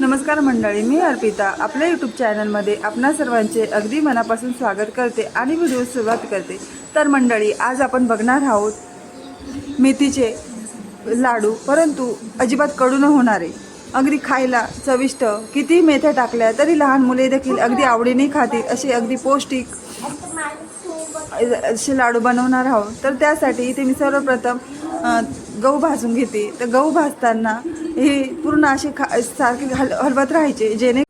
नमस्कार मंडळी मी अर्पिता. आपल्या यूट्यूब चॅनलमध्ये आपणा सर्वांचे अगदी मनापासून स्वागत करते आणि व्हिडिओ सुरुवात करते. तर मंडळी आज आपण बघणार आहोत मेथीचे लाडू परंतु अजिबात कडू न होणारे. अगदी खायला चविष्ट किती मेथ्या टाकल्या तरी लहान मुले देखील अगदी आवडीने खातील असे अगदी पौष्टिक असे लाडू बनवणार आहोत. तर त्यासाठी इथे मी सर्वप्रथम गहू भाजून घेते. तर गहू भाजताना हे पूर्ण असे खा सारखे हल हलवत राहायचे. जेणे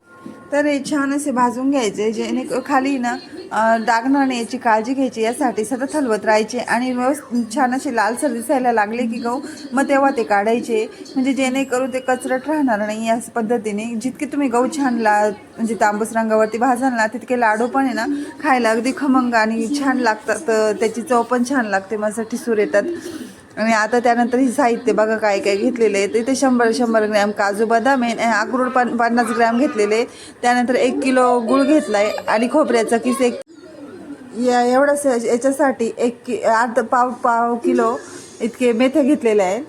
तर हे छान असे भाजून घ्यायचे. जेणे खाली ना डागणार नाही याची काळजी घ्यायची. यासाठी सतत हलवत राहायचे आणि व्यवस्थित छान असे लालसर दिसायला लागले की गहू मग तेव्हा ते काढायचे. म्हणजे जेणेकरून ते कचरट राहणार नाही या पद्धतीने. जितके तुम्ही गहू छान ला म्हणजे तांबूस रंगावरती भाजाल ना तितके लाडू पण आहे ना खायला अगदी खमंग आणि छान लागतात. त्याची चव पण छान लागते. मस्त ठिसूर येतात. आणि आता त्यानंतर ही साहित्य बघा काय काय घेतलेले आहे. इथे शंभर शंभर ग्रॅम काजू बदाम आहे. आणि अक्रोड पन पन्नास ग्रॅम घेतलेले आहे. त्यानंतर एक किलो गुळ घेतला आहे आणि खोबऱ्याचा किस एक या एवढंच याच्यासाठी एक कि अर्ध पाव पाव किलो इतके मेथ्या घेतलेल्या आहेत.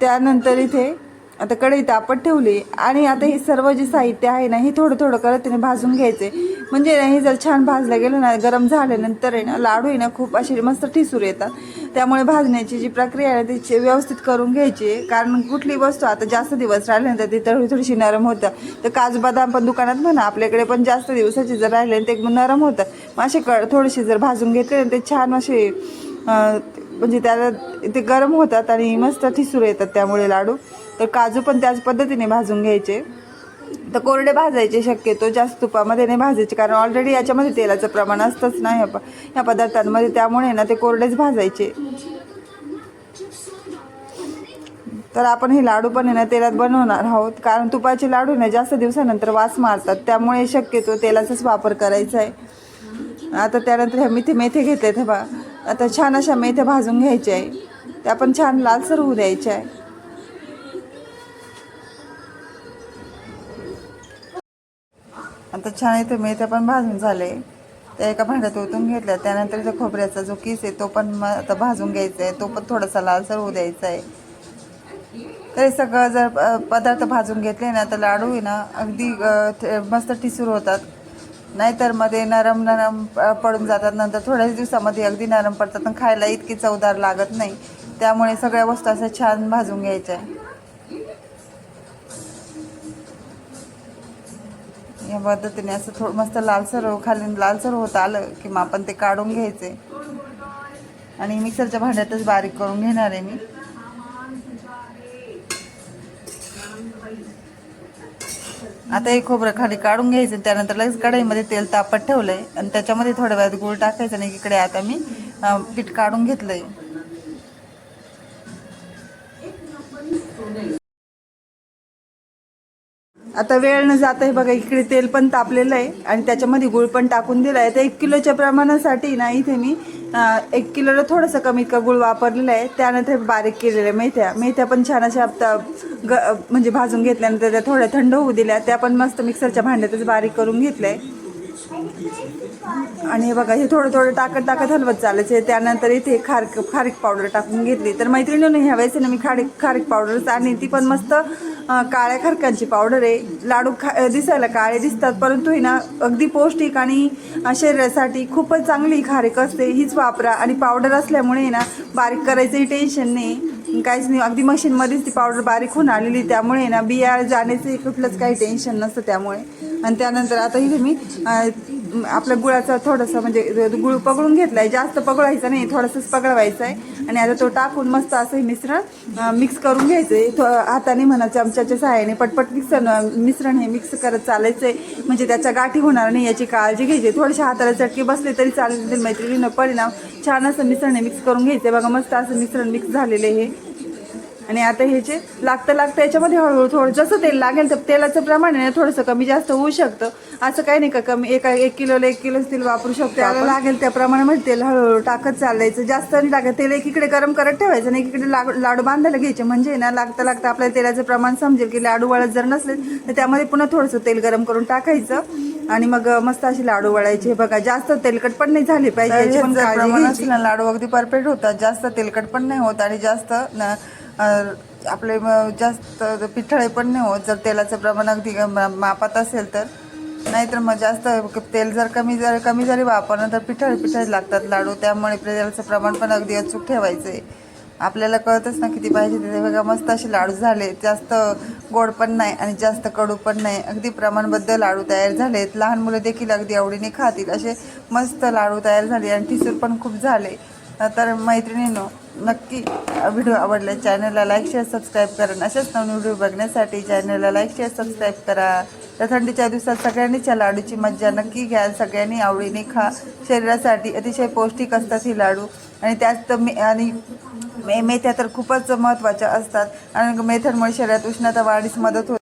त्यानंतर इथे आता कढई तापत ठेवली. आणि आता हे सर्व जे साहित्य आहे ना हे थोडं थोडं करत त्याने भाजून घ्यायचे. म्हणजे ना हे जर छान भाजलं गेलं ना गरम झाल्यानंतर आहे ना लाडू आहे ना खूप असे मस्त ठिसूर येतात. त्यामुळे भाजण्याची जी प्रक्रिया आहे ती व्यवस्थित करून घ्यायची. कारण कुठली वस्तू आता जास्त दिवस राहिल्यानंतर ती थोडी थोडीशी नरम होतं. तर काजू बदाम पण दुकानात म्हणा आपल्याकडे पण जास्त दिवसाची जर राहिले ते नरम होतं. मग असे क थोडीशी जर भाजून घेतले ना ते छान असे म्हणजे त्याला ते गरम होतात आणि मस्त ठिसूर येतात त्यामुळे लाडू. तर काजू पण त्याच पद्धतीने भाजून घ्यायचे. तर कोरडे भाजायचे शक्यतो जास्त तुपामध्ये नाही भाजायचे कारण ऑलरेडी याच्यामध्ये तेलाचं प्रमाण असतंच ना ह्या प ह्या पदार्थांमध्ये. त्यामुळे ना ते कोरडेच भाजायचे. तर आपण हे लाडू पण आहे ना तेलात बनवणार आहोत कारण तुपाचे लाडू ना जास्त दिवसानंतर वास मारतात. त्यामुळे शक्यतो तेलाचाच वापर करायचा आहे. आता त्यानंतर ह्या मेथे मेथे घेतले बा आता छान अशा मेथ्या भाजून घ्यायच्या आहे. त्या पण छान लालसर होऊ द्यायच्या आहे. आता छान इथे मेथ्या पण भाजून झाले. त्या एका भांड्यात ओतून घेतल्या. त्यानंतर इथं खोबऱ्याचा जो किस आहे तो पण मग आता भाजून घ्यायचा आहे. तो पण थोडासा लालसर होऊ द्यायचा आहे. तर हे सगळं जर पदार्थ भाजून घेतले ना तर लाडू आहे ना अगदी मस्त ठिसूर होतात. नाहीतरमध्ये नरम नरम पडून जातात. नंतर थोड्याच दिवसामध्ये अगदी नरम पडतात. पण खायला इतकी चवदार लागत नाही. त्यामुळे सगळ्या वस्तू अशा छान भाजून घ्यायच्या आहे. या पद्धतीने असं थोडं मस्त लालसर हो- खाली लालसर होत आलं की मग आपण ते काढून घ्यायचे. आणि मिक्सरच्या भांड्यातच बारीक करून घेणार आहे मी. आता हे खोबरं खाली काढून घ्यायचं त्यानंतर लगेच कढईमध्ये तेल तापत ठेवलंय. आणि त्याच्यामध्ये थोड्या वेळात गुळ टाकायचं आणि इकडे आता मी पीठ काढून घेतलंय. आता वेळ न जात आहे बघा इकडे तेल पण तापलेलं आहे आणि त्याच्यामध्ये गुळ पण टाकून दिलं आहे तर एक किलोच्या प्रमाणासाठी ना इथे मी एक किलोला थोडंसं कमी का गुळ वापरलेलं आहे. त्यानंतर बारीक केलेलं आहे मेथ्या. मेथ्या पण छान अशा आता ग म्हणजे भाजून घेतल्यानंतर त्या थोड्या थंड होऊ दिल्या. त्या पण मस्त मिक्सरच्या भांड्यातच बारीक करून घेतलंय. आणि हे बघा हे थोडं थोडं टाकत टाकत हलवत चालायचे त्यानंतर इथे खारक खारीक पावडर टाकून घेतली. तर मैत्रिणीनं ह्या वेळेस ना मी खारीक खारीक पावडरच आणि ती पण मस्त काळ्या खारकांची पावडर आहे. लाडू खा दिसायला काळे दिसतात परंतु ही ना अगदी पौष्टिक आणि शरीरासाठी खूपच चांगली खारीक असते. हीच वापरा. आणि पावडर असल्यामुळे ना बारीक करायचंही टेन्शन नाही. काहीच नाही. अगदी मशीनमध्येच ती पावडर बारीक होऊन आलेली. त्यामुळे ना बिया जाण्याचं कुठलंच काही टेन्शन नसतं त्यामुळे. आणि त्यानंतर आता इथे मी आपल्या गुळाचा थोडंसं म्हणजे गुळ पगळून घेतलाय. जास्त पगळायचं नाही थोडंसंच पगळवायचं आहे आणि आता तो टाकून मस्त असं हे मिश्रण मिक्स करून घ्यायचं आहे थो हाताने म्हणा चमच्याच्या सहाय्याने पटपट मिक्स मिश्रण हे मिक्स करत चालायचं आहे म्हणजे त्याच्या गाठी होणार नाही याची काळजी घ्यायची. थोडेसे हाताला चटके बसले तरी चालेल मैत्रिणीनं परिणाम. छान असं मिश्रण हे मिक्स करून घ्यायचं आहे बघा मस्त असं मिश्रण मिक्स झालेलं आहे हे. आणि आता हे जे लागतं लागतं याच्यामध्ये हळूहळू थोडं जसं तेल लागेल तर तेलाचं प्रमाण आहे ना थोडंसं कमी जास्त होऊ शकतं. असं काही नाही का कमी एका एक किलोला एक किलो तेल वापरू शकतो. त्याला लागेल त्या प्रमाणामध्ये तेल हळूहळू टाकत चालायचं. जास्त नाही लागत तेल एकीकडे गरम करत ठेवायचं आणि एकीकडे लाडू लाडू बांधायला घ्यायचे. म्हणजे ना लागता लागता आपल्याला तेलाचं प्रमाण समजेल की लाडू वळत जर नसले तर त्यामध्ये पुन्हा थोडंसं तेल गरम करून टाकायचं. आणि मग मस्त अशी लाडू वळायचे. बघा जास्त तेलकट पण नाही झाले पाहिजे. लाडू अगदी परफेक्ट होतात. जास्त तेलकट पण नाही होत आणि जास्त आपले जास्त पिठळे पण नाही होत. जर तेलाचं प्रमाण अगदी मापात असेल तर. नाहीतर मग जास्त तेल जर कमी जर कमी जरी वापरलं तर पिठळ पिठळ लागतात लाडू. त्यामुळे तेलाचं प्रमाण पण अगदी अचूक ठेवायचं आहे आपल्याला कळतच ना किती पाहिजे ते. बघा मस्त असे लाडू झाले. जास्त गोड पण नाही आणि जास्त कडू पण नाही. अगदी प्रमाणबद्ध लाडू तयार झालेत. लहान मुलं देखील अगदी आवडीने खातील. असे मस्त लाडू तयार झाले आणि ठिसूर पण खूप झाले. तर मैत्रिणीनं नक्की व्हिडिओ आवडला चॅनलला लाईक शेअर सबस्क्राईब करा. आणि असेच नवीन व्हिडिओ बघण्यासाठी चॅनलला लाईक शेअर सबस्क्राईब करा. तर थंडीच्या दिवसात सगळ्यांनीच या लाडूची मज्जा नक्की घ्या. सगळ्यांनी आवडीने खा. शरीरासाठी अतिशय पौष्टिक असतात ही लाडू. आणि त्यात मे आणि मे मेथ्या तर खूपच महत्त्वाच्या असतात. आणि मेथ्यांमुळे शरीरात उष्णता वाढीस मदत होते.